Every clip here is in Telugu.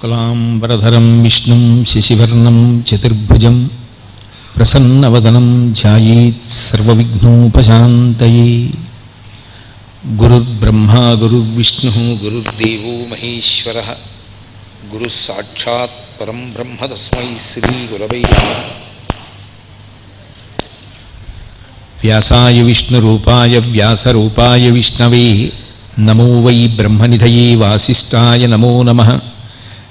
శుక్లాంబరధరం విష్ణుం శశివర్ణం చతుర్భుజం ప్రసన్నవదనం ధ్యాయేత్ సర్వవిఘ్నోపశాంతయే గురుర్బ్రహ్మా గురుర్విష్ణుः గురుర్దేవో మహేశ్వరः గురుः సాక్షాత్ పరం బ్రహ్మ తస్మై శ్రీగురవై నమః వ్యాసాయ విష్ణురూపాయ వ్యాసరూపాయ విష్ణవే నమో వై బ్రహ్మనిధయే వాసిష్ఠాయ నమో నమ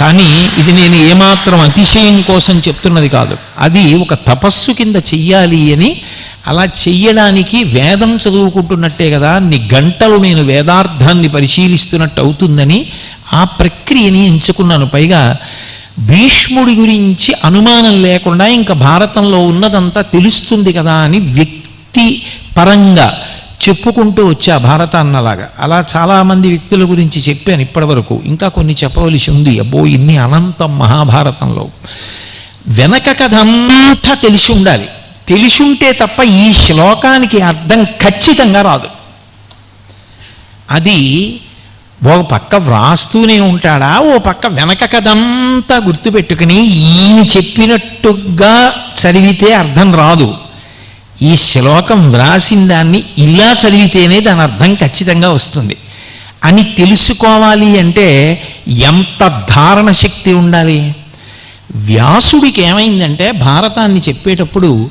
కానీ ఇది నేను ఏమాత్రం అతిశయం కోసం చెప్తున్నది కాదు. అది ఒక తపస్సు కింద చెయ్యాలి అని అలా చెయ్యడానికి వేదం చదువుకుంటున్నట్టే కదా అన్ని గంటలు నేను వేదార్థాన్ని పరిశీలిస్తున్నట్టు అవుతుందని ఆ ప్రక్రియని ఎంచుకున్నాను. పైగా భీష్ముడి గురించి అనుమానం లేకుండా ఇంకా భారతంలో ఉన్నదంతా తెలుస్తుంది కదా అని వ్యక్తి పరంగా చెప్పుకుంటూ వచ్చా భారతాన్నలాగా. అలా చాలామంది వ్యక్తుల గురించి చెప్పాను ఇప్పటివరకు. ఇంకా కొన్ని చెప్పవలసి ఉంది. అబ్బో ఇన్ని అనంతం మహాభారతంలో. వెనక కథ అంతా తెలిసి ఉండాలి. తెలిసి ఉంటే తప్ప ఈ శ్లోకానికి అర్థం ఖచ్చితంగా రాదు. అది ఓ పక్క వ్రాస్తూనే ఉంటాడా? ఓ పక్క వెనక కథంతా గుర్తుపెట్టుకుని ఈయన చెప్పినట్టుగా చదివితే అర్థం రాదు. ఈ శ్లోకం వ్రాసిన దాన్ని ఇలా చదివితేనే దాని అర్థం ఖచ్చితంగా వస్తుంది. అని తెలుసుకోవాలి అంటే ఎంత ధారణ శక్తి ఉండాలి? వ్యాసుడికి ఏమైందంటే భారతాన్ని చెప్పేటప్పుడు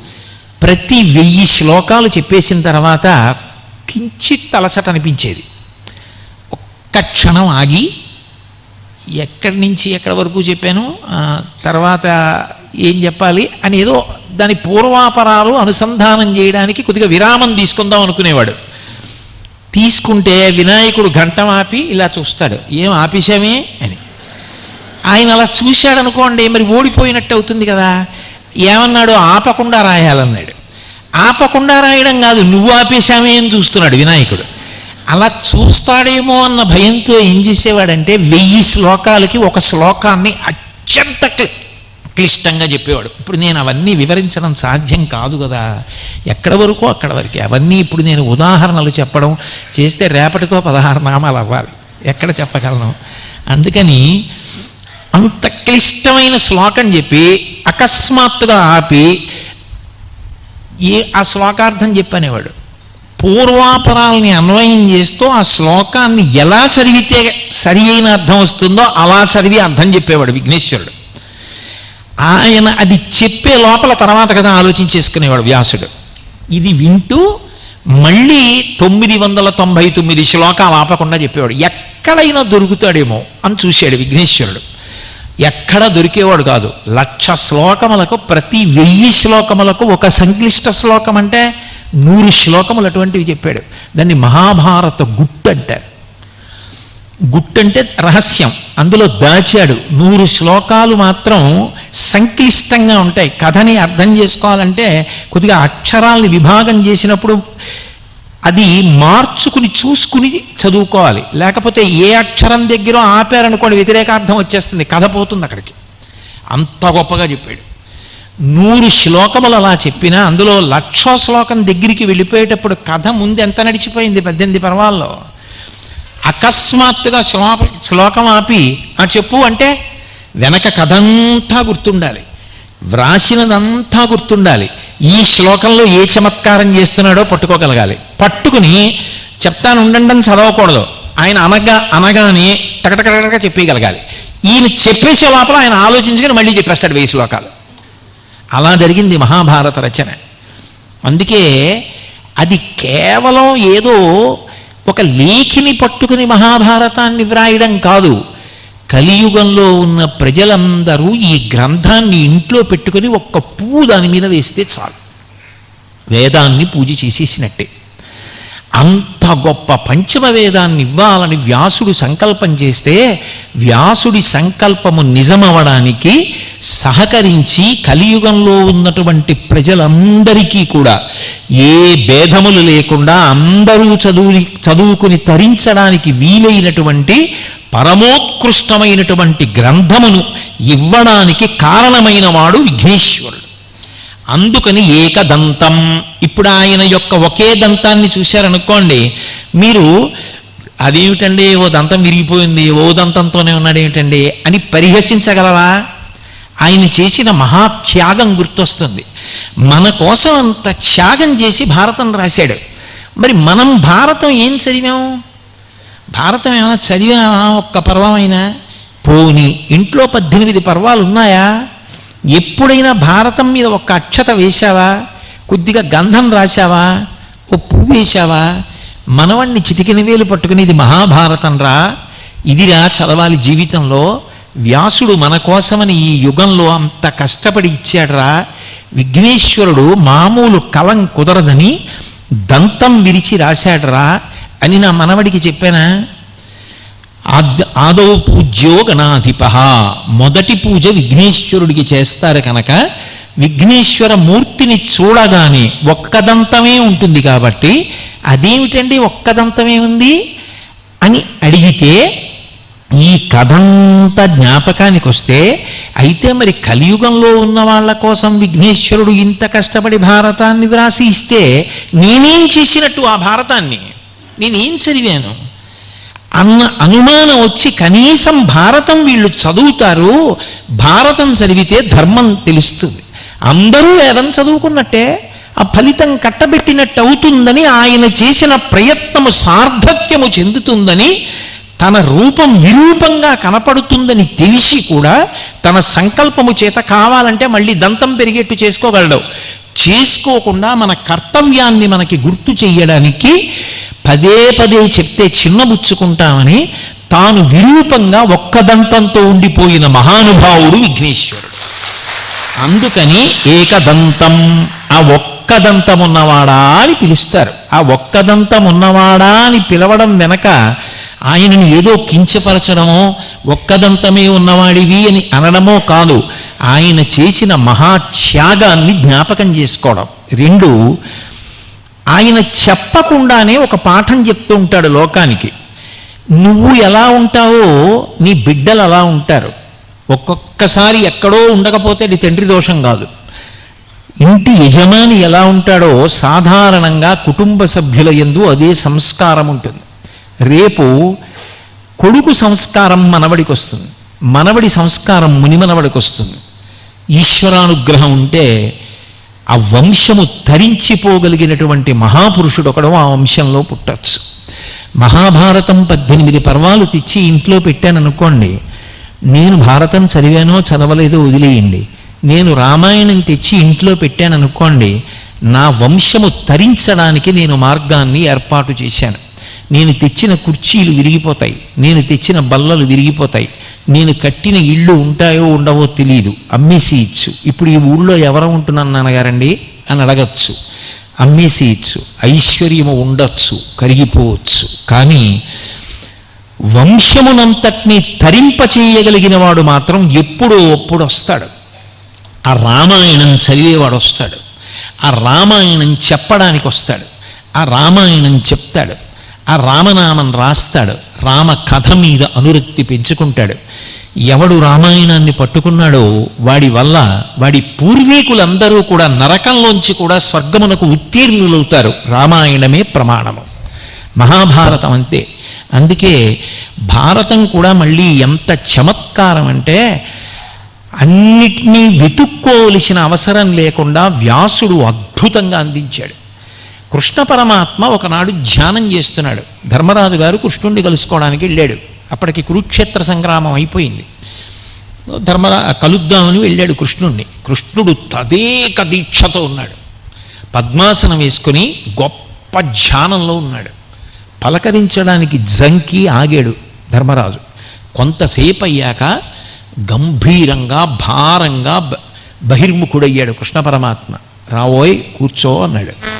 ప్రతి వెయ్యి శ్లోకాలు చెప్పేసిన తర్వాత కించిత్ అలసట అనిపించేది. ఒక్క క్షణం ఆగి ఎక్కడి నుంచి ఎక్కడి వరకు చెప్పాను? తర్వాత ఏం చెప్పాలి అని ఏదో దాని పూర్వాపరాలు అనుసంధానం చేయడానికి కొద్దిగా విరామం తీసుకుందాం అనుకునేవాడు. తీసుకుంటే వినాయకుడు గంట ఆపి ఇలా చూస్తాడు. ఏం ఆపేశామే? అని. ఆయన అలా చూశాడు అనుకోండి మరి ఓడిపోయినట్టు అవుతుంది కదా. ఏమన్నాడు? ఆపకుండా రాయాలన్నాడు. ఆపకుండా రాయడం కాదు నువ్వు ఆపేశామే అని చూస్తున్నాడు వినాయకుడు. అలా చూస్తాడేమో అన్న భయంతో ఏం చేసేవాడంటే వెయ్యి శ్లోకాలకి ఒక శ్లోకాన్ని అత్యంత క్లిష్టంగా చెప్పేవాడు. ఇప్పుడు నేను అవన్నీ వివరించడం సాధ్యం కాదు కదా. ఎక్కడ వరకు? అక్కడ వరకే. అవన్నీ ఇప్పుడు నేను ఉదాహరణలు చెప్పడం చేస్తే రేపటికో పదహారు నామాలు అవ్వాలి. ఎక్కడ చెప్పగలను? అందుకని అంత క్లిష్టమైన శ్లోకం చెప్పి అకస్మాత్తుగా ఆపి ఏ ఆ శ్లోకార్థం చెప్పనేవాడు. పూర్వాపరాల్ని అన్వయం చేస్తూ ఆ శ్లోకాన్ని ఎలా చదివితే సరి అయిన అర్థం వస్తుందో అలా చదివి అర్థం చెప్పేవాడు విఘ్నేశ్వరుడు. ఆయన అది చెప్పే లోపల తర్వాత కదా ఆలోచించేసుకునేవాడు వ్యాసుడు. ఇది వింటూ మళ్ళీ తొమ్మిది వందల తొంభై తొమ్మిది శ్లోకాలు ఆపకుండా చెప్పేవాడు. ఎక్కడైనా దొరుకుతాడేమో అని చూశాడు విఘ్నేశ్వరుడు. ఎక్కడ దొరికేవాడు కాదు. లక్ష శ్లోకములకు ప్రతి వెయ్యి శ్లోకములకు ఒక సంక్లిష్ట శ్లోకం అంటే నూరు శ్లోకములు అటువంటివి చెప్పాడు. దాన్ని మహాభారత గుట్టు అంటారు. గుట్టంటే రహస్యం. అందులో దాచాడు. నూరు శ్లోకాలు మాత్రం సంక్లిష్టంగా ఉంటాయి. కథని అర్థం చేసుకోవాలంటే కొద్దిగా అక్షరాల్ని విభాగం చేసినప్పుడు అది మార్చుకుని చూసుకుని చదువుకోవాలి. లేకపోతే ఏ అక్షరం దగ్గర ఆపారనుకోండి వ్యతిరేకార్థం వచ్చేస్తుంది. కథ పోతుంది అక్కడికి. అంత గొప్పగా చెప్పాడు. నూరు శ్లోకములు అలా చెప్పినా అందులో లక్షో శ్లోకం దగ్గరికి వెళ్ళిపోయేటప్పుడు కథ ముందు ఎంత నడిచిపోయింది? పద్దెనిమిది పర్వాల్లో. అకస్మాత్తుగా శ్లోక శ్లోకం ఆపి ఆ చెప్పు అంటే వెనక కథంతా గుర్తుండాలి. వ్రాసినదంతా గుర్తుండాలి. ఈ శ్లోకంలో ఏ చమత్కారం చేస్తున్నాడో పట్టుకోగలగాలి. పట్టుకుని చెప్తాను ఉండండి చదవకూడదు. ఆయన అనగా అనగానే టకటకటక చెప్పేయగలగాలి. ఈయన చెప్పేసే లోపల ఆయన ఆలోచించుకొని మళ్ళీ చెప్పేస్తాడు వెయ్యి శ్లోకాలు. అలా జరిగింది మహాభారత రచన. అందుకే అది కేవలం ఏదో ఒక లేఖిని పట్టుకుని మహాభారతాన్ని వ్రాయడం కాదు. కలియుగంలో ఉన్న ప్రజలందరూ ఈ గ్రంథాన్ని ఇంట్లో పెట్టుకుని ఒక్క పువ్వు దాని మీద వేస్తే చాలు. వేదాన్ని పూజ చేసేసినట్టే. అంత గొప్ప పంచమ వేదాన్ని ఇవ్వాలని వ్యాసుడు సంకల్పం చేస్తే వ్యాసుడి సంకల్పము నిజమవడానికి సహకరించి కలియుగంలో ఉన్నటువంటి ప్రజలందరికీ కూడా ఏ భేదములు లేకుండా అందరూ చదువు చదువుకుని తరించడానికి వీలైనటువంటి పరమోత్కృష్టమైనటువంటి గ్రంథమును ఇవ్వడానికి కారణమైన వాడు విఘ్నేశ్వరుడు. అందుకని ఏకదంతం. ఇప్పుడు ఆయన యొక్క ఒకే దంతాన్ని చూశారనుకోండి మీరు అదేమిటండి ఓ దంతం విరిగిపోయింది ఓ దంతంతోనే ఉన్నాడు ఏమిటండి అని పరిహసించగలవా ఆయన చేసిన మహాత్యాగం గుర్తొస్తుంది. మన కోసం అంత త్యాగం చేసి భారతం రాశాడు. మరి మనం భారతం ఏం చదివాం? భారతం ఏమైనా చదివామా ఒక్క పర్వమైనా? పోని ఇంట్లో పద్దెనిమిది పర్వాలు ఉన్నాయా? ఎప్పుడైనా భారతం మీద ఒక్క అక్షత వేశావా? కొద్దిగా గంధం రాశావా? ఓ పువ్వు వేశావా? మనవణ్ణి చితికిన వేలు పట్టుకుని ఇది మహాభారతం రా. ఇదిరా చదవాలి జీవితంలో. వ్యాసుడు మన కోసమని ఈ యుగంలో అంత కష్టపడి ఇచ్చాడురా. విఘ్నేశ్వరుడు మామూలు కలం కుదరదని దంతం విరిచి రాశాడురా అని నా మనవడికి చెప్పానా? ఆద్- ఆదౌ పూజ్యో గణాధిప మొదటి పూజ విఘ్నేశ్వరుడికి చేస్తారు కనుక విఘ్నేశ్వర మూర్తిని చూడగానే ఒక్కదంతమే ఉంటుంది కాబట్టి అదేమిటండి ఒక్కదంతమే ఉంది అని అడిగితే ఈ కథంతా జ్ఞాపకానికి వస్తే అయితే మరి కలియుగంలో ఉన్న వాళ్ళ కోసం విఘ్నేశ్వరుడు ఇంత కష్టపడి భారతాన్ని వ్రాసి ఇస్తే నేనేం చేసినట్టు ఆ భారతాన్ని? నేనేం చదివాను? అన్న అనుమానం వచ్చి కనీసం భారతం వీళ్ళు చదువుతారు భారతం చదివితే ధర్మం తెలుస్తుంది. అందరూ వేదం చదువుకున్నట్టే ఆ ఫలితం కట్టబెట్టినట్టు అవుతుందని ఆయన చేసిన ప్రయత్నము సార్థక్యము చెందుతుందని తన రూపం విరూపంగా కనపడుతుందని తెలిసి కూడా తన సంకల్పము చేత కావాలంటే మళ్ళీ దంతం పెరిగేట్టు చేసుకోగలడు. చేసుకోకుండా మన కర్తవ్యాన్ని మనకి గుర్తు చెయ్యడానికి పదే పదే చెప్తే చిన్నబుచ్చుకుంటామని తాను విరూపంగా ఒక్క దంతంతో ఉండిపోయిన మహానుభావుడు విఘ్నేశ్వరుడు. అందుకని ఏకదంతం ఆ ఒక్క దంతం ఉన్నవాడా అని పిలుస్తారు. ఆ ఒక్క దంతం ఉన్నవాడా అని పిలవడం వెనక ఆయనను ఏదో కించపరచడమో ఒక్కదంతమే ఉన్నవాడివి అని అనడమో కాదు. ఆయన చేసిన మహాత్యాగాన్ని జ్ఞాపకం చేసుకోవడం. రెండు ఆయన చెప్పకుండానే ఒక పాఠం చెప్తూ ఉంటాడు లోకానికి. నువ్వు ఎలా ఉంటావో నీ బిడ్డలు అలా ఉంటారు. ఒక్కొక్కసారి ఎక్కడో ఉండకపోతే అది తండ్రి దోషం కాదు. ఇంటి యజమాని ఎలా ఉంటాడో సాధారణంగా కుటుంబ సభ్యుల యందు అదే సంస్కారం ఉంటుంది. రేపు కొడుకు సంస్కారం మనవడికి వస్తుంది. మనవడి సంస్కారం మునిమనవడికి వస్తుంది. ఈశ్వరానుగ్రహం ఉంటే ఆ వంశము తరించిపోగలిగినటువంటి మహాపురుషుడు ఒకడు ఆ వంశంలో పుట్టచ్చు. మహాభారతం పద్దెనిమిది పర్వాలు తెచ్చి ఇంట్లో పెట్టాననుకోండి నేను భారతం చదివానో చదవలేదో వదిలేయండి. నేను రామాయణం తెచ్చి ఇంట్లో పెట్టాననుకోండి నా వంశము తరించడానికి నేను మార్గాన్ని ఏర్పాటు చేశాను. నేను తెచ్చిన కుర్చీలు విరిగిపోతాయి. నేను తెచ్చిన బల్లలు విరిగిపోతాయి. నేను కట్టిన ఇళ్ళు ఉంటాయో ఉండవో తెలియదు అమ్మేసి ఇచ్చు ఇప్పుడు ఈ ఊళ్ళో ఎవరు ఉంటున్నాను నాన్నగారండి? అని అడగచ్చు. అమ్మేసి ఇచ్చు ఐశ్వర్యము ఉండొచ్చు. కరిగిపోవచ్చు. కానీ వంశమునంతటినీ తరింపచేయగలిగిన వాడు మాత్రం ఎప్పుడో ఒప్పుడు వస్తాడు. ఆ రామాయణం చదివేవాడు వస్తాడు ఆ రామాయణం చెప్పడానికి వస్తాడు. ఆ రామాయణం చెప్తాడు. ఆ రామనామం రాస్తాడు. రామ కథ మీద అనురక్తి పెంచుకుంటాడు. ఎవడు రామాయణాన్ని పట్టుకున్నాడో వాడి వల్ల వాడి పూర్వీకులందరూ కూడా నరకంలోంచి కూడా స్వర్గమునకు ఉత్తీర్ణులవుతారు. రామాయణమే ప్రమాణము. మహాభారతం అంతే. అందుకే భారతం కూడా మళ్ళీ ఎంత చమత్కారం అంటే అన్నిటినీ వెతుక్కోవలసిన అవసరం లేకుండా వ్యాసుడు అద్భుతంగా అందించాడు. కృష్ణ పరమాత్మ ఒకనాడు ధ్యానం చేస్తున్నాడు. ధర్మరాజు గారు కృష్ణుణ్ణి కలుసుకోవడానికి వెళ్ళాడు. అప్పటికి కురుక్షేత్ర సంగ్రామం అయిపోయింది. ధర్మరా కలుద్దామని వెళ్ళాడు కృష్ణుణ్ణి. కృష్ణుడు తదేక దీక్షతో ఉన్నాడు. పద్మాసనం వేసుకుని గొప్ప ధ్యానంలో ఉన్నాడు. పలకరించడానికి జంకి ఆగాడు ధర్మరాజు. కొంతసేపు అయ్యాక గంభీరంగా భారంగా బ- బహిర్ముఖుడయ్యాడు కృష్ణ పరమాత్మ. రావోయ్ కూర్చో అన్నాడు.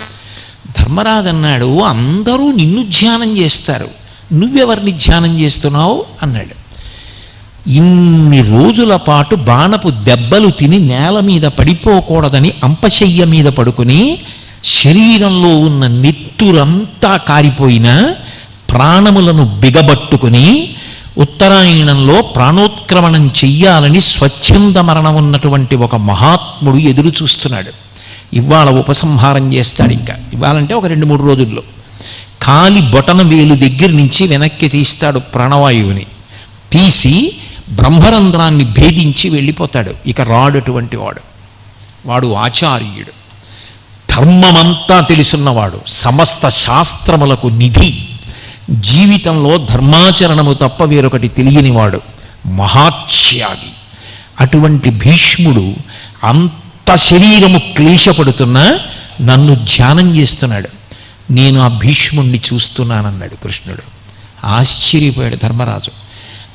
ధర్మరాజు అన్నాడు అందరూ నిన్ను ధ్యానం చేస్తారు. నువ్వెవరిని ధ్యానం చేస్తున్నావు? అన్నాడు. ఇన్ని రోజుల పాటు బాణపు దెబ్బలు తిని నేల మీద పడిపోకూడదని అంపశయ్య మీద పడుకుని శరీరంలో ఉన్న నెత్తురంతా కారిపోయిన ప్రాణములను బిగబట్టుకుని ఉత్తరాయణంలో ప్రాణోత్క్రమణం చెయ్యాలని స్వచ్ఛంద మరణం ఉన్నటువంటి ఒక మహాత్ముడు ఎదురు చూస్తున్నాడు ఇవాళ ఉపసంహారం చేస్తాడు ఇంకా. ఇవ్వాలంటే ఒక రెండు మూడు రోజుల్లో. కాలి బొటన వేలు దగ్గర నుంచి వెనక్కి తీస్తాడు ప్రాణవాయువుని. తీసి బ్రహ్మరంధ్రాన్ని భేదించి వెళ్ళిపోతాడు. ఇక రాడటువంటి వాడు. వాడు ఆచార్యుడు. ధర్మమంతా తెలుసున్నవాడు. సమస్త శాస్త్రములకు నిధి. జీవితంలో ధర్మాచరణము తప్ప వేరొకటి తెలియనివాడు. మహాత్యాగి. అటువంటి భీష్ముడు అంత శరీరము క్లేశపడుతున్నా నన్ను ధ్యానం చేస్తున్నాడు. నేను ఆ భీష్ముణ్ణి చూస్తున్నానన్నాడు కృష్ణుడు. ఆశ్చర్యపోయాడు ధర్మరాజు.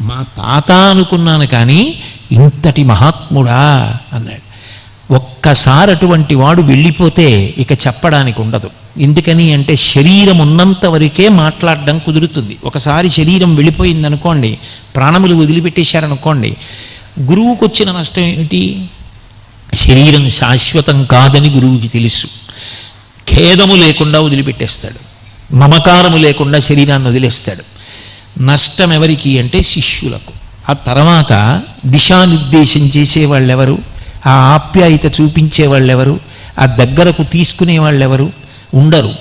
మా తాత అనుకున్నాను కానీ ఇంతటి మహాత్ముడా అన్నాడు. ఒక్కసారి అటువంటి వాడు వెళ్ళిపోతే ఇక చెప్పడానికి ఉండదు. ఎందుకని అంటే శరీరం ఉన్నంత వరకే మాట్లాడడం కుదురుతుంది. ఒకసారి శరీరం వెళ్ళిపోయింది అనుకోండి ప్రాణములు వదిలిపెట్టేశారనుకోండి గురువుకు వచ్చిన నష్టం ఏమిటి? శరీరం శాశ్వతం కాదని గురువుకి తెలుసు. ఖేదము లేకుండా వదిలిపెట్టేస్తాడు. మమకారము లేకుండా శరీరాన్ని వదిలేస్తాడు. నష్టం ఎవరికి అంటే శిష్యులకు. ఆ తర్వాత దిశానిర్దేశం చేసేవాళ్ళెవరు? ఆ ఆప్యాయత చూపించే వాళ్ళెవరు ఆ దగ్గరకు తీసుకునే వాళ్ళెవరు ఉండరు.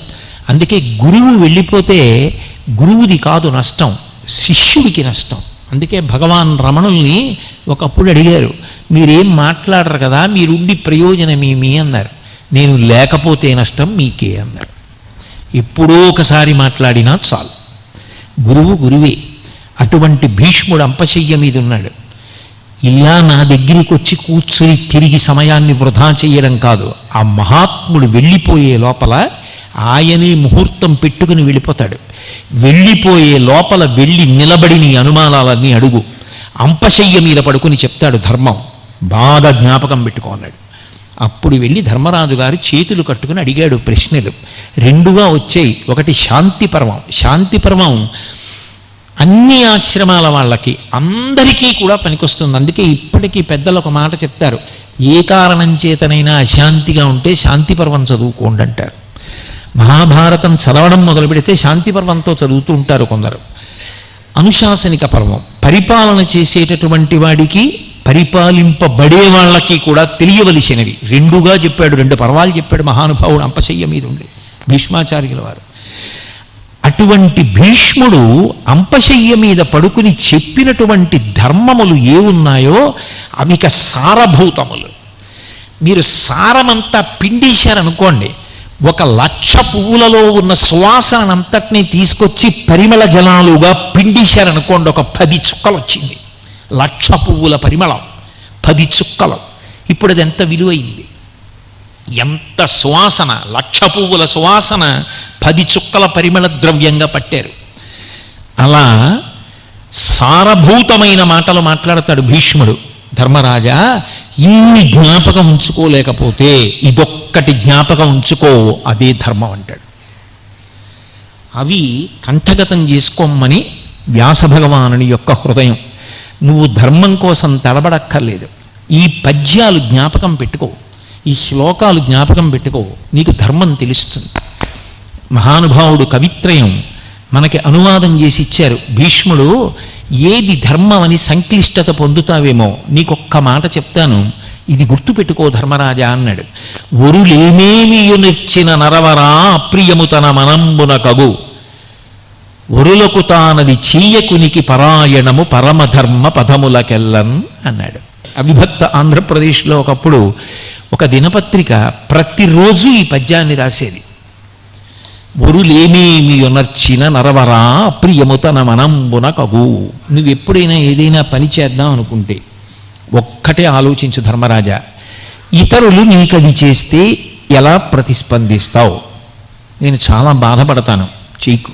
అందుకే గురువు వెళ్ళిపోతే గురువుది కాదు నష్టం శిష్యుడికి నష్టం. అందుకే భగవాన్ రమణుల్ని ఒకప్పుడు అడిగారు మీరేం మాట్లాడరు కదా మీరుండి ప్రయోజనమేమి అన్నారు. నేను లేకపోతే నష్టం మీకే అన్నారు. ఎప్పుడో ఒకసారి మాట్లాడినా చాలు. గురువు గురువే అటువంటి భీష్ముడు అంపశయ్య మీద ఉన్నాడు ఇలా నా దగ్గరికి వచ్చి కూర్చొని తిరిగి సమయాన్ని వృధా చేయడం కాదు ఆ మహాత్ముడు వెళ్ళిపోయే లోపల ఆయనే ముహూర్తం పెట్టుకుని వెళ్ళిపోతాడు. వెళ్ళిపోయే లోపల వెళ్ళి నిలబడి నీ అనుమానాలన్నీ అడుగు. అంపశయ్య మీద పడుకుని చెప్తాడు ధర్మం. బాగా జ్ఞాపకం పెట్టుకోన్నాడు అప్పుడు వెళ్ళి ధర్మరాజు గారు చేతులు కట్టుకుని అడిగాడు ప్రశ్నలు. రెండుగా వచ్చాయి. ఒకటి శాంతి పర్వం. శాంతి పర్వం అన్ని ఆశ్రమాల వాళ్ళకి అందరికీ కూడా పనికొస్తుంది. అందుకే ఇప్పటికీ పెద్దలు ఒక మాట చెప్తారు. ఏ కారణం చేతనైనా అశాంతిగా ఉంటే శాంతి పర్వం చదువుకోండి అంటారు. మహాభారతం చదవడం మొదలు పెడితే శాంతి పర్వంతో చదువుతూ ఉంటారు కొందరు. అనుశాసనిక పర్వం పరిపాలన చేసేటటువంటి వాడికి పరిపాలింపబడే వాళ్ళకి కూడా తెలియవలసినవి. రెండుగా చెప్పాడు రెండు పర్వాలు చెప్పాడు మహానుభావుడు అంపశయ్య మీద ఉండి భీష్మాచార్యుల వారు. అటువంటి భీష్ముడు అంపశయ్య మీద పడుకుని చెప్పినటువంటి ధర్మములు ఏ ఉన్నాయో అవిక సారభూతములు. మీరు సారమంతా పిండేశారనుకోండి ఒక లక్ష పువ్వులలో ఉన్న సువాసనంతటినీ తీసుకొచ్చి పరిమళ జలాలుగా పిండిశారనుకోండి ఒక పది చుక్కలు వచ్చింది లక్ష పువ్వుల పరిమళం పది చుక్కలు. ఇప్పుడు అది ఎంత విలువైంది? ఎంత సువాసన లక్ష పువ్వుల సువాసన పది చుక్కల పరిమళ ద్రవ్యంగా పట్టారు. అలా సారభూతమైన మాటలు మాట్లాడతాడు భీష్ముడు. ధర్మరాజా ఇన్ని జ్ఞాపకం ఉంచుకోలేకపోతే ఇదొక్కటి జ్ఞాపకం ఉంచుకో అదే ధర్మం అంటాడు. అవి కంఠగతం చేసుకోమని వ్యాస భగవానుని యొక్క హృదయం. నువ్వు ధర్మం కోసం తడబడక్కర్లేదు. ఈ పద్యాలు జ్ఞాపకం పెట్టుకో. ఈ శ్లోకాలు జ్ఞాపకం పెట్టుకో. నీకు ధర్మం తెలుస్తుంది. మహానుభావుడు కవిత్రయం మనకి అనువాదం చేసి ఇచ్చారు. భీష్ముడు ఏది ధర్మం అని సంక్లిష్టత పొందుతావేమో నీకొక్క మాట చెప్తాను. ఇది గుర్తుపెట్టుకో ధర్మరాజా అన్నాడు. ఒరులేమేమియునిర్చిన నరవరా అప్రియము తన మనంబున కగు. ఒరులకు తానది చీయకునికి పరాయణము పరమధర్మ పదములకెల్లన్ అన్నాడు. అవిభక్త ఆంధ్రప్రదేశ్లో ఒకప్పుడు ఒక దినపత్రిక ప్రతిరోజు ఈ పద్యాన్ని రాసేది. ఒరులేమేమి యొనర్చిన నరవరా అప్రియము తన మనంబున కగు. నువ్వు ఎప్పుడైనా ఏదైనా పని చేద్దాం అనుకుంటే ఒక్కటే ఆలోచించు ధర్మరాజా. ఇతరులు నీకది చేస్తే ఎలా ప్రతిస్పందిస్తావు? నేను చాలా బాధపడతాను చేయకు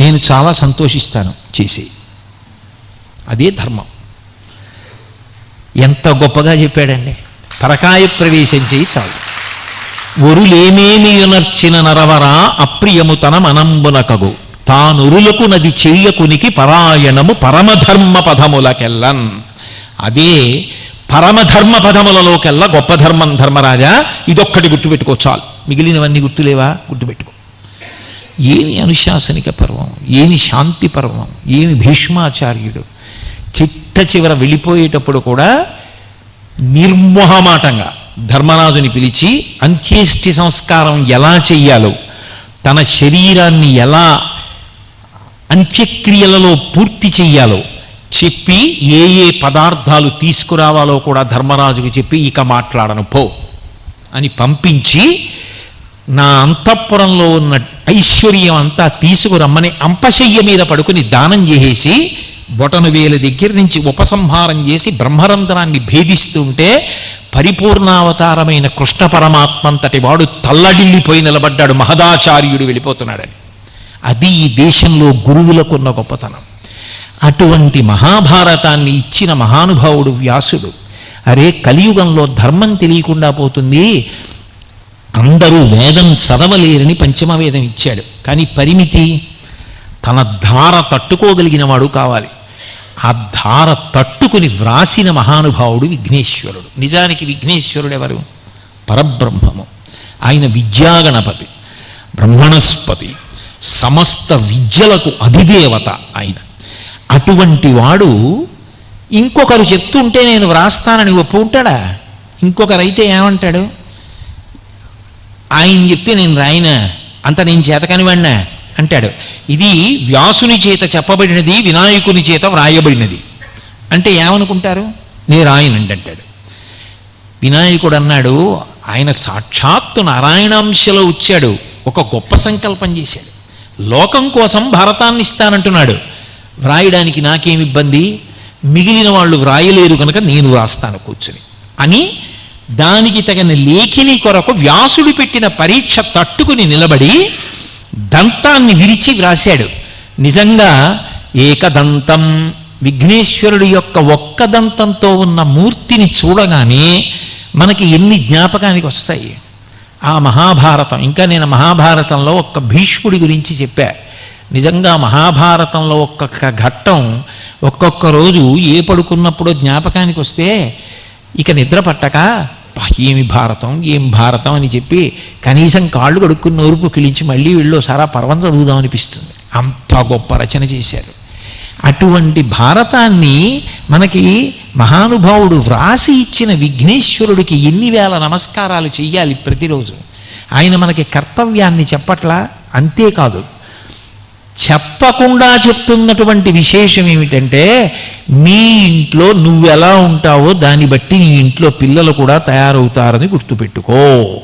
నేను చాలా సంతోషిస్తాను చేసి. అదే ధర్మం. ఎంత గొప్పగా చెప్పాడండి. పరకాయ ప్రవేశం చేయి చాలు. ఒరులేమేమియునర్చిన నరవరా అప్రియము తన మనంబునకగు తానురులకు నది చెయ్యకునికి పరాయణము పరమధర్మ పదములకెల్లన్ అదే పరమధర్మ పదములలోకెల్లా గొప్ప ధర్మం ధర్మరాజా ఇదొక్కటి గుర్తుపెట్టుకో చాలు. మిగిలినవన్నీ గుర్తులేవా? గుర్తుపెట్టుకో. ఏమి అనుశాసనిక పర్వం ఏమి శాంతి పర్వం ఏమి భీష్మాచార్యుడు చిట్ట చివర వెళ్ళిపోయేటప్పుడు కూడా నిర్మోహమాటంగా ధర్మరాజుని పిలిచి అంత్యేష్టి సంస్కారం ఎలా చెయ్యాలో తన శరీరాన్ని ఎలా అంత్యక్రియలలో పూర్తి చెయ్యాలో చెప్పి ఏ ఏ పదార్థాలు తీసుకురావాలో కూడా ధర్మరాజుకి చెప్పి ఇక మాట్లాడను పో అని పంపించి నా అంతఃపురంలో ఉన్న ఐశ్వర్యం అంతా తీసుకురమ్మని అంపశయ్య మీద పడుకుని దానం చేసేసి బొటను వేల దగ్గర నుంచి ఉపసంహారం చేసి బ్రహ్మరంధ్రాన్ని భేదిస్తుంటే పరిపూర్ణావతారమైన కృష్ణ పరమాత్మంతటి వాడు తల్లడిల్లిపోయి నిలబడ్డాడు. మహదాచార్యుడు వెళ్ళిపోతున్నాడని అది ఈ దేశంలో గురువులకున్న గొప్పతనం. అటువంటి మహాభారతాన్ని ఇచ్చిన మహానుభావుడు వ్యాసుడు అరే కలియుగంలో ధర్మం తెలియకుండా పోతుంది. అందరూ వేదం చదవలేరని పంచమవేదం ఇచ్చాడు. కానీ పరిమితి తన ధార తట్టుకోగలిగిన వాడు కావాలి. ఆ ధార తట్టుకుని వ్రాసిన మహానుభావుడు విఘ్నేశ్వరుడు. నిజానికి విఘ్నేశ్వరుడు ఎవరు? పరబ్రహ్మము. ఆయన విద్యాగణపతి బ్రహ్మణస్పతి సమస్త విద్యలకు అధిదేవత ఆయన. అటువంటి వాడు ఇంకొకరు చెప్తుంటే నేను వ్రాస్తానని ఒప్పుకుంటాడా ఇంకొకరైతే ఏమంటాడు? ఆయన చెప్తే నేను రాయినా? అంత నేను చేతకాని వాడినా అంటాడు. ఇది వ్యాసుని చేత చెప్పబడినది వినాయకుని చేత వ్రాయబడినది. అంటే ఏమనుకుంటారు? నేను రాయనండి అంటాడు. వినాయకుడు అన్నాడు ఆయన సాక్షాత్తు నారాయణాంశలో వచ్చాడు ఒక గొప్ప సంకల్పం చేశాడు. లోకం కోసం భారతాన్ని ఇస్తానంటున్నాడు. వ్రాయడానికి నాకేం ఇబ్బంది? మిగిలిన వాళ్ళు వ్రాయలేరు కనుక నేను వ్రాస్తాను కూర్చుని. అని దానికి తగిన లేఖిని కొరకు వ్యాసుడు పెట్టిన పరీక్ష తట్టుకుని నిలబడి దంతాన్ని విరిచి వ్రాశాడు. నిజంగా ఏకదంతం. విఘ్నేశ్వరుడి యొక్క ఒక్క దంతంతో ఉన్న మూర్తిని చూడగానే మనకి ఎన్ని జ్ఞాపకానికి వస్తాయి? ఆ మహాభారతం. ఇంకా నేను మహాభారతంలో ఒక్క భీష్ముడి గురించి చెప్పా. నిజంగా మహాభారతంలో ఒక్కొక్క ఘట్టం ఒక్కొక్క రోజు ఏ పడుకున్నప్పుడో జ్ఞాపకానికి వస్తే ఇక నిద్ర పట్టక? ఏమి భారతం ఏం భారతం అని చెప్పి కనీసం కాళ్ళు కడుక్కుని నోరుపు పుక్కిలించి మళ్ళీ వీళ్ళు సారా పర్వం చదువుదాం అనిపిస్తుంది. అంత గొప్ప రచన చేశారు. అటువంటి భారతాన్ని మనకి మహానుభావుడు వ్రాసి ఇచ్చిన విఘ్నేశ్వరుడికి ఎన్ని వేల నమస్కారాలు చెయ్యాలి ప్రతిరోజు? ఆయన మనకి కర్తవ్యాన్ని చెప్పట్లా? అంతేకాదు. చెప్పకుండా చెప్తున్నటువంటి విశేషం ఏమిటంటే నీ ఇంట్లో నువ్వెలా ఉంటావో దాన్ని బట్టి నీ ఇంట్లో పిల్లలు కూడా తయారవుతారని గుర్తుపెట్టుకో.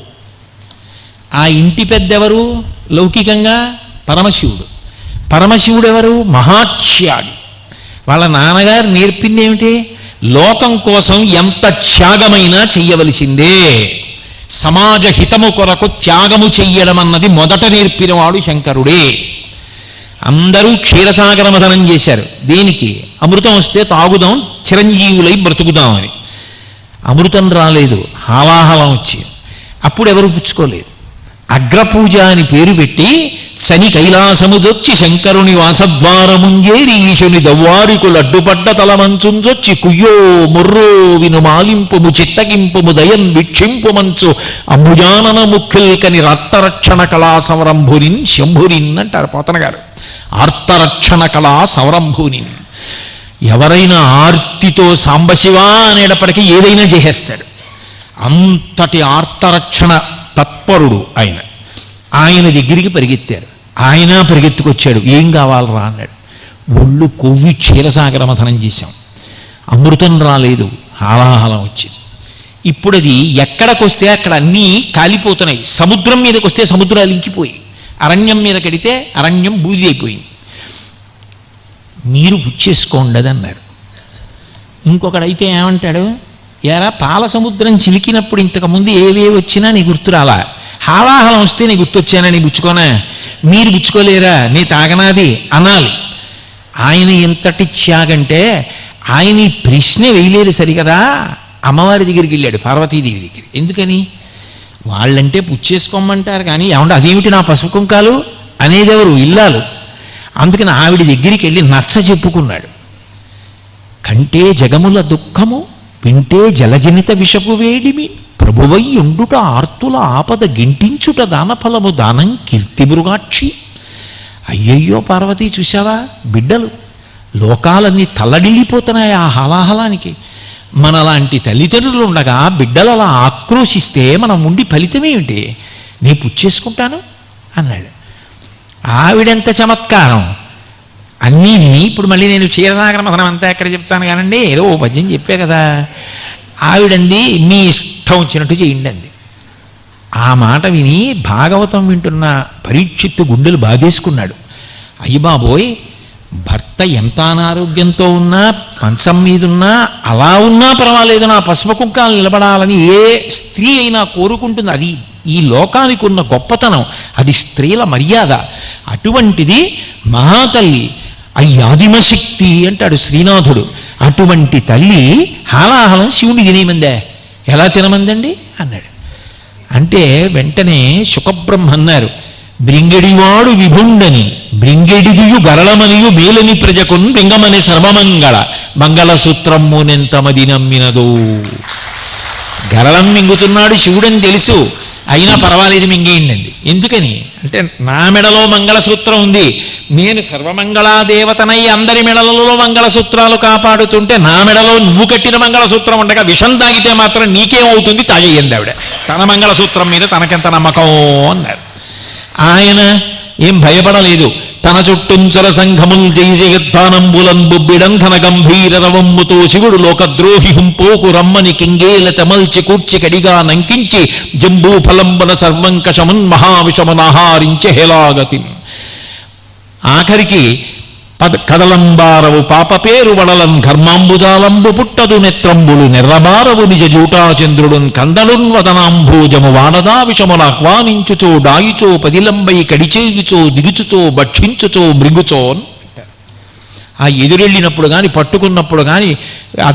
ఆ ఇంటి పెద్దెవరు? లౌకికంగా పరమశివుడు. పరమశివుడు ఎవరు మహాత్యాగి. వాళ్ళ నాన్నగారు నేర్పింది ఏమిటి? లోకం కోసం ఎంత త్యాగమైనా చెయ్యవలసిందే. సమాజ హితము కొరకు త్యాగము చెయ్యడం అన్నది మొదట నేర్పినవాడు శంకరుడే. అందరూ క్షీరసాగర మదనం చేశారు. దేనికి అమృతం వస్తే తాగుదాం చిరంజీవులై బ్రతుకుదాం అని. అమృతం రాలేదు హావాహలం వచ్చి. అప్పుడు ఎవరు పుచ్చుకోలేదు. అగ్రపూజ అని పేరు పెట్టి శని కైలాసముజొచ్చి శంకరుని వాసద్వారముంజేరి ఈశుని దవ్వారికులు అడ్డుపడ్డ తలమంచుంజొచ్చి కుయ్యో ముర్రో విను మాలింపుము చిత్తగింపుము దయన్ వీక్షింపు మంచు అంబుజానన ముఖ్యుల్కని రక్తరక్షణ కళా సంరంభురిన్ శంభురిన్ అంటారు పోతన గారు ఆర్తరక్షణ కళా సంరంభునిన్ ఎవరైనా ఆర్తితో సాంబశివ అనేటప్పటికీ ఏదైనా చేసేస్తాడు. అంతటి ఆర్తరక్షణ తత్పరుడు ఆయన. ఆయన దగ్గరికి పరిగెత్తారు. ఆయన పరిగెత్తుకొచ్చాడు. ఏం కావాలరా అన్నాడు. ఒళ్ళు కొవ్వి క్షీరసాగర మథనం చేశాం. అమృతం రాలేదు. హాలాహలం వచ్చింది. ఇప్పుడు అది ఎక్కడికొస్తే అక్కడ అన్నీ కాలిపోతున్నాయి. సముద్రం మీదకి వస్తే సముద్రాలు ఇంకిపోయి అరణ్యం మీద కడితే అరణ్యం బూజీ అయిపోయింది. మీరు పుచ్చేసుకోండి అన్నారు ఇంకొకడైతే ఏమంటాడు? ఎరా పాల సముద్రం చిలికినప్పుడు ఇంతకుముందు ఏవే వచ్చినా నీ గుర్తురాలా హాలాహలం వస్తే నీ గుర్తొచ్చానా నీ పుచ్చుకోనా మీరు పుచ్చుకోలేరా నీ తాగనాది అనాలి. ఆయన ఎంతటి త్యాగంటే ఆయన ఈ ప్రశ్న వేయలేదు సరికదా అమ్మవారి దగ్గరికి వెళ్ళాడు పార్వతీదేవి దగ్గర ఎందుకని? వాళ్ళంటే పుచ్చేసుకోమంటారు కానీ ఏమంటే అదేమిటి నా పసుపు కుంకాలు అనేదెవరు ఇల్లాలు. అందుకని ఆవిడ దగ్గరికి వెళ్ళి నచ్చ చెప్పుకున్నాడు. కంటే జగముల దుఃఖము వింటే జలజనిత విషపు వేడిమి ప్రభువై ఉండుట ఆర్తుల ఆపద గింటించుట దానఫలము దానం కీర్తి మృగాక్షి. అయ్యయ్యో పార్వతి చూశావా? బిడ్డలు లోకాలన్నీ తల్లడిల్లిపోతున్నాయి ఆ హలాహలానికి. మనలాంటి తల్లిదండ్రులు ఉండగా బిడ్డలు అలా ఆక్రోశిస్తే మనం ఉండి ఫలితమేమిటి నీ పుచ్చేసుకుంటాను అన్నాడు. ఆవిడెంత చమత్కారం. అన్నీ ఇప్పుడు మళ్ళీ నేను క్షీరసాగర మథనం అంతా ఎక్కడ చెప్తాను కానండి ఏదో ఓ పద్యం చెప్పే కదా. ఆవిడంది మీ ఇష్టం వచ్చినట్టు చేయండి అంది. ఆ మాట విని భాగవతం వింటున్న పరీక్షిత్తు గుండెలు బాధేసుకున్నాడు అయ్యి బాబోయ్ భర్త ఎంత అనారోగ్యంతో ఉన్నా మంచం మీదున్నా అలా ఉన్నా పర్వాలేదు నా పసుపు కుక్కలు నిలబడాలని ఏ స్త్రీ అయినా కోరుకుంటుంది. అది ఈ లోకానికి ఉన్న గొప్పతనం. అది స్త్రీల మర్యాద. అటువంటిది మహాతల్లి. అయ్యాదిమ శక్తి అంటాడు శ్రీనాథుడు. అటువంటి తల్లి హాలాహలం శివుని తినేమందే ఎలా తినమందండి? అన్నాడు. అంటే వెంటనే సుఖబ్రహ్మ అన్నారు బ్రింగడివాడు విభుండని. బ్రింగెడిదియు గరళమనియు మేలని ప్రజకున్ బింగమని సర్వమంగళ మంగళసూత్రమ్మునెంతమది నమ్మినదో. గరళం మింగుతున్నాడు శివుడని తెలుసు. అయినా పర్వాలేదు మింగేయండి ఎందుకని? అంటే నా మెడలో మంగళసూత్రం ఉంది. నేను సర్వమంగళాదేవతనై అందరి మెడలలో మంగళసూత్రాలు కాపాడుతుంటే నా మెడలో నువ్వు కట్టిన మంగళసూత్రం ఉండగా విషం తాగితే మాత్రం నీకేమవుతుంది? తాగేయండి ఆవిడ. తన మంగళసూత్రం మీద తనకెంత నమ్మకం? అన్నారు. ఆయన ఏం భయపడలేదు. తన చుట్టుంచర సంఘముల్ జయ జయద్ధానంబులంబుబ్బిడం ధన గంభీర రవమ్ముతో శివుడు లోకద్రోహి హుంపోకు రమ్మని కింగేల తమల్చి కూర్చి కడిగా నంకించి జంబూఫలంబన సర్వంకషమున్ మహావిషమునహారించె హేలాగతి ఆఖరికి పద కదలంబారవు పాప పేరు వడలం ఘర్మాంబుజాలంబు పుట్టదు నెత్రంబులు నెర్రబారవు నిజ జూటాచంద్రుడున్ కందలున్ వదనాంభోజము వాడదా విషమున ఆహ్వానించుచో డాయిచో పదిలంబై కడిచేయుచో దిగుచుచో భక్షించుచో మృగుచో ఆ ఎదురెళ్ళినప్పుడు కానీ పట్టుకున్నప్పుడు కానీ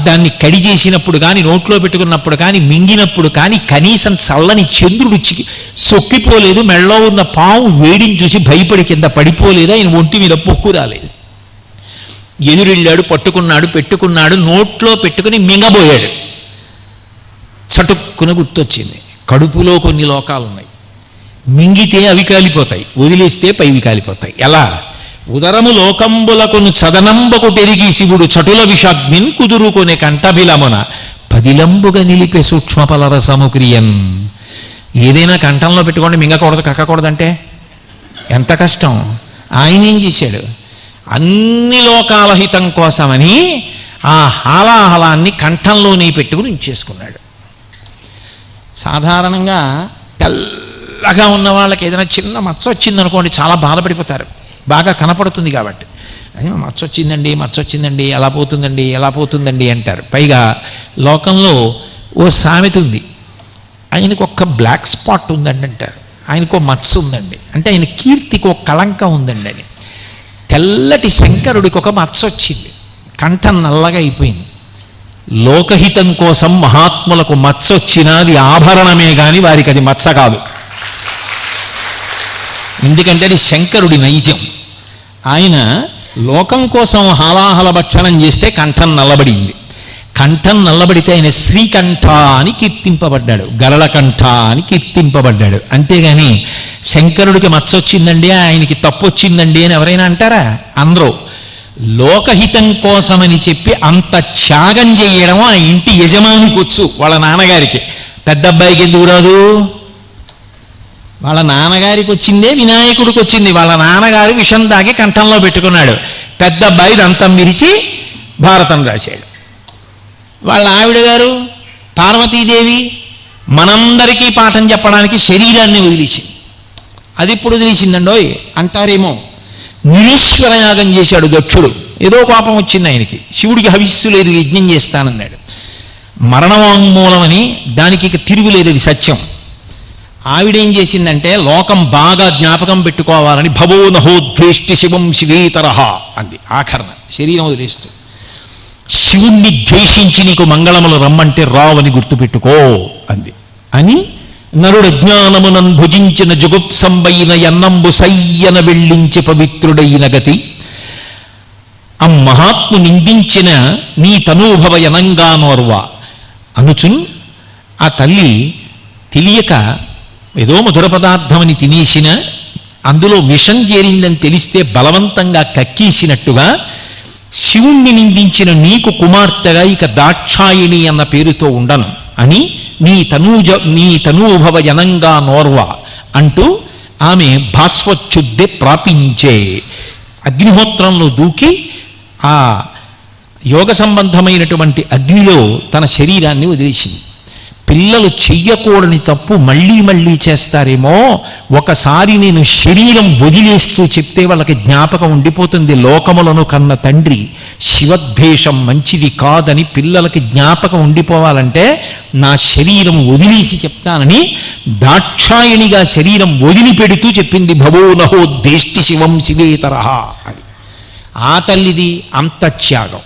దాన్ని కడి చేసినప్పుడు కానీ నోట్లో పెట్టుకున్నప్పుడు కానీ మింగినప్పుడు కానీ కనీసం చల్లని చంద్రుడు సొక్కిపోలేదు మెళ్ళలో ఉన్న పాము వేడిని చూసి భయపడి కింద పడిపోలేదు? ఆయన ఒంటి మీద పొక్కు రాలేదు. ఎదురిల్లాడు పట్టుకున్నాడు పెట్టుకున్నాడు నోట్లో పెట్టుకుని మింగబోయాడు. చటుక్కున గుర్తొచ్చింది. కడుపులో కొన్ని లోకాలు ఉన్నాయి మింగితే అవి కాలిపోతాయి వదిలేస్తే పైవి కాలిపోతాయి. ఎలా? ఉదరము లోకంబులకును చదనంబకు పెరిగి శివుడు చటుల విషాగ్నిన్ కుదురుకొనే కంఠభిలమున పదిలంబుగా నిలిపే సూక్ష్మ పలరసము క్రియన్. ఏదైనా కంఠంలో పెట్టుకోండి మింగకూడదు కక్కకూడదంటే? ఎంత కష్టం. ఆయన ఏం చేశాడు? అన్ని లోకాల హితం కోసమని ఆ హాలాహలాన్ని కంఠంలోనే పెట్టుకుని ఉంచేసుకున్నాడు. సాధారణంగా తెల్లగా ఉన్న వాళ్ళకి ఏదైనా చిన్న మచ్చ వచ్చిందనుకోండి చాలా బాధపడిపోతారు. బాగా కనపడుతుంది కాబట్టి. మచ్చ వచ్చిందండి మచ్చ వచ్చిందండి ఎలా పోతుందండి ఎలా పోతుందండి అంటారు. పైగా లోకంలో ఓ సామెత ఉంది. ఆయనకు ఒక్క బ్లాక్ స్పాట్ ఉందండి అంటారు. ఆయనకు ఓ మచ్చ ఉందండి. అంటే ఆయన కీర్తికి ఒక కళంకం ఉందండి అని తెల్లటి శంకరుడికి ఒక మచ్చ వచ్చింది. కంఠం నల్లగా అయిపోయింది. లోకహితం కోసం మహాత్ములకు మచ్చ వచ్చినా అది ఆభరణమే కానీ వారికి అది మచ్చ కాదు. ఎందుకంటే అది శంకరుడి నైజం. ఆయన లోకం కోసం హాలాహల భక్షణం చేస్తే కంఠం నల్లబడింది. కంఠం నల్లబడితే ఆయన శ్రీకంఠ అని కీర్తింపబడ్డాడు గరళకంఠ అని కీర్తింపబడ్డాడు. అంతేగాని శంకరుడికి మచ్చొచ్చిందండి ఆయనకి తప్పు వచ్చిందండి అని ఎవరైనా అంటారా? అందరూ లోకహితం కోసమని చెప్పి అంత త్యాగం చేయడం ఆ ఇంటి యజమానికి వచ్చు వాళ్ళ నాన్నగారికి. పెద్ద అబ్బాయికి ఎందుకు రాదు? వాళ్ళ నాన్నగారికి వచ్చిందే వినాయకుడికి వచ్చింది. వాళ్ళ నాన్నగారు విషం దాగి కంఠంలో పెట్టుకున్నాడు. పెద్ద అబ్బాయి దంతం విరిచి భారతం రాశాడు. వాళ్ళ ఆవిడ గారు పార్వతీదేవి మనందరికీ పాఠం చెప్పడానికి శరీరాన్ని వదిలేసింది. అది ఇప్పుడు వదిలేసిందండోయ్ అంటారేమో నిరీశ్వర యాగం చేశాడు దక్షుడు. ఏదో పాపం వచ్చింది ఆయనకి. శివుడికి హవిస్సు లేదు యజ్ఞం చేస్తానన్నాడు. మరణవాంగ్మూలమని దానికి ఇక తిరుగులేదు అది సత్యం. ఆవిడేం చేసిందంటే లోకం బాగా జ్ఞాపకం పెట్టుకోవాలని భవో నహోద్వేష్టి శివం శివేతరహ అంది. ఆఖరణ. శరీరం వదిలేస్తూ. శివుణ్ణి ద్వేషించి నీకు మంగళములు రమ్మంటే రావని గుర్తుపెట్టుకో అంది. అని నరుడు జ్ఞానమునం భుజించిన జుగుప్సంబైన ఎన్నంబు సయ్యన వెళ్ళించి పవిత్రుడైన గతి. ఆ మహాత్ము నిందించిన నీ తనూభవ యనంగానోర్వ. అనుచున్ ఆ తల్లి తెలియక ఏదో మధుర పదార్థమని తినేసిన అందులో విషం చేరిందని తెలిస్తే బలవంతంగా కక్కేసినట్టుగా శివుణ్ణి నిందించిన నీకు కుమార్తెగా ఇక దాక్షాయిణి అన్న పేరుతో ఉండను. అని నీ తనూజ నీ తనూభవ జనంగా నోర్వ అంటూ ఆమె భాస్వచ్యుద్ధి ప్రాపించే అగ్నిహోత్రంలో దూకి ఆ యోగ సంబంధమైనటువంటి అగ్నిలో తన శరీరాన్ని వదిలేసింది. పిల్లలు చెయ్యకూడని తప్పు మళ్ళీ మళ్ళీ చేస్తారేమో ఒకసారి నేను శరీరం వదిలేస్తూ చెప్తే వాళ్ళకి జ్ఞాపకం ఉండిపోతుంది లోకములను కన్న తండ్రి. శివద్వేషం మంచిది కాదని పిల్లలకి జ్ఞాపకం ఉండిపోవాలంటే నా శరీరం వదిలేసి చెప్తానని దాక్షాయణిగా శరీరం వదిలిపెడుతూ చెప్పింది భవో నహో దేష్టి శివం శివేతరహ అని. ఆ తల్లిది అంత త్యాగం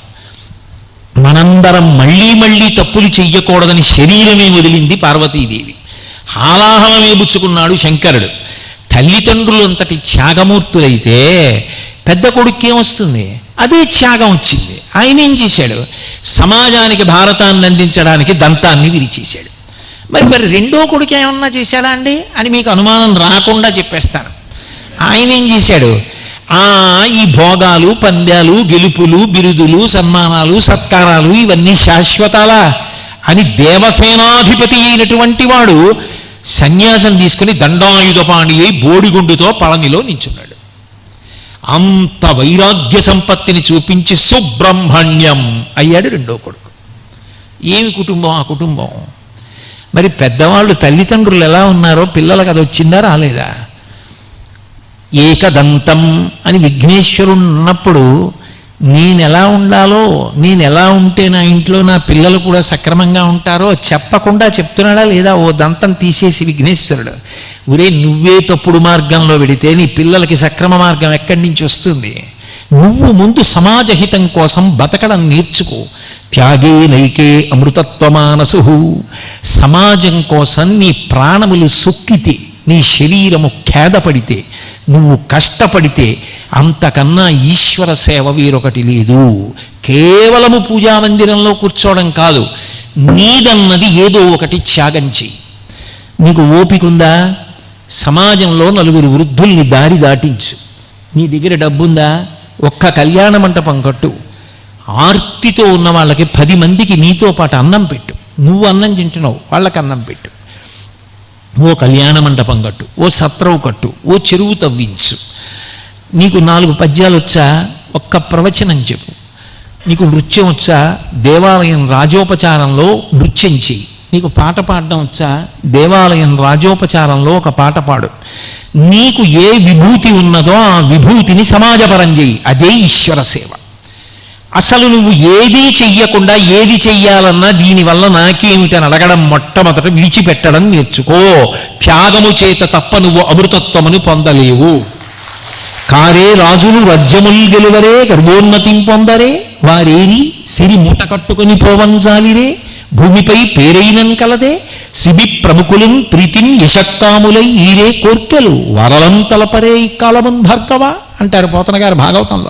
మనందరం మళ్ళీ మళ్ళీ తప్పులు చెయ్యకూడదని శరీరమే వదిలింది పార్వతీదేవి. హాలాహలమే పుచ్చుకున్నాడు శంకరుడు. తల్లిదండ్రులు అంతటి త్యాగమూర్తులైతే పెద్ద కొడుక్కి వస్తుంది? అదే త్యాగం వచ్చింది. ఆయన ఏం చేశాడు? సమాజానికి భారతాన్ని అందించడానికి దంతాన్ని విరిచేశాడు. మరి మరి రెండో కొడుకు ఏమన్నా చేశాడా అండి? అని మీకు అనుమానం రాకుండా చెప్పేస్తాను. ఆయన ఏం చేశాడు? ఆ ఈ భోగాలు పంద్యాలు గెలుపులు బిరుదులు సన్మానాలు సత్కారాలు ఇవన్నీ శాశ్వతాలా. అని దేవసేనాధిపతి అయినటువంటి వాడు సన్యాసం తీసుకుని దండాయుధపాణి అయి బోడిగుండుతో పళనిలో నించున్నాడు. అంత వైరాగ్య సంపత్తిని చూపించి సుబ్రహ్మణ్యం అయ్యాడు రెండో కొడుకు. ఏమి కుటుంబం ఆ కుటుంబం? మరి పెద్దవాళ్ళు తల్లిదండ్రులు ఎలా ఉన్నారో పిల్లలకు అది వచ్చిందా రాలేదా? ఏకదంతం అని విఘ్నేశ్వరుడు ఉన్నప్పుడు నేను ఎలా ఉండాలో నేను ఎలా ఉంటే నా ఇంట్లో నా పిల్లలు కూడా సక్రమంగా ఉంటారో చెప్పకుండా చెప్తున్నాడా లేదా ఓ దంతం తీసేసి విఘ్నేశ్వరుడు? ఒరే నువ్వే తప్పుడు మార్గంలో వెడితే నీ పిల్లలకి సక్రమ మార్గం ఎక్కడి నుంచి వస్తుంది? నువ్వు ముందు సమాజహితం కోసం బతకడం నేర్చుకో. త్యాగే నైకే అమృతత్వమానసు. సమాజం కోసం నీ ప్రాణములు సొక్కితే నీ శరీరము ఖేదపడితే నువ్వు కష్టపడితే అంతకన్నా ఈశ్వర సేవ వేరొకటి లేదు. కేవలము పూజా మందిరంలో కూర్చోవడం కాదు నీదన్నది ఏదో ఒకటి త్యాగం చెయ్యి. నీకు ఓపికందా సమాజంలో నలుగురు వృద్ధుల్ని దారి దాటించు. నీ దగ్గర డబ్బుందా? ఒక్క కళ్యాణ మంటపం కట్టు. ఆర్తితో ఉన్న వాళ్ళకి పది మందికి నీతో పాటు అన్నం పెట్టు. నువ్వు అన్నం తింటున్నావు వాళ్ళకి అన్నం పెట్టు. ఓ కళ్యాణ మండపం కట్టు ఓ సత్రవు కట్టు ఓ చెరువు తవ్వించు. నీకు నాలుగు పద్యాలు వచ్చా? ఒక్క ప్రవచనం చెప్పు. నీకు నృత్యం వచ్చా? దేవాలయం రాజోపచారంలో నృత్యం చెయ్యి. నీకు పాట పాడడం వచ్చా? దేవాలయం రాజోపచారంలో ఒక పాట పాడు. నీకు ఏ విభూతి ఉన్నదో ఆ విభూతిని సమాజపరం చేయి అదే ఈశ్వర సేవ. అసలు నువ్వు ఏదీ చెయ్యకుండా ఏది చెయ్యాలన్నా దీనివల్ల నాకేమిటని అడగడం మొట్టమొదట విడిచిపెట్టడం నేర్చుకో. త్యాగము చేత తప్ప నువ్వు అమృతత్వమును పొందలేవు. కారే రాజులు రజ్యముల్ గెలువరే గర్భోన్నతిం పొందరే వారేరి సిరి మూట కట్టుకుని పోవంజాలిరే భూమిపై పేరైనం కలదే సిబి ప్రముఖులం ప్రీతిం యశక్కాములై ఈరే కోర్కెలు వరలం తలపరే కాలమున్ భార్గవ అంటారు పోతన గారు భాగవతంలో.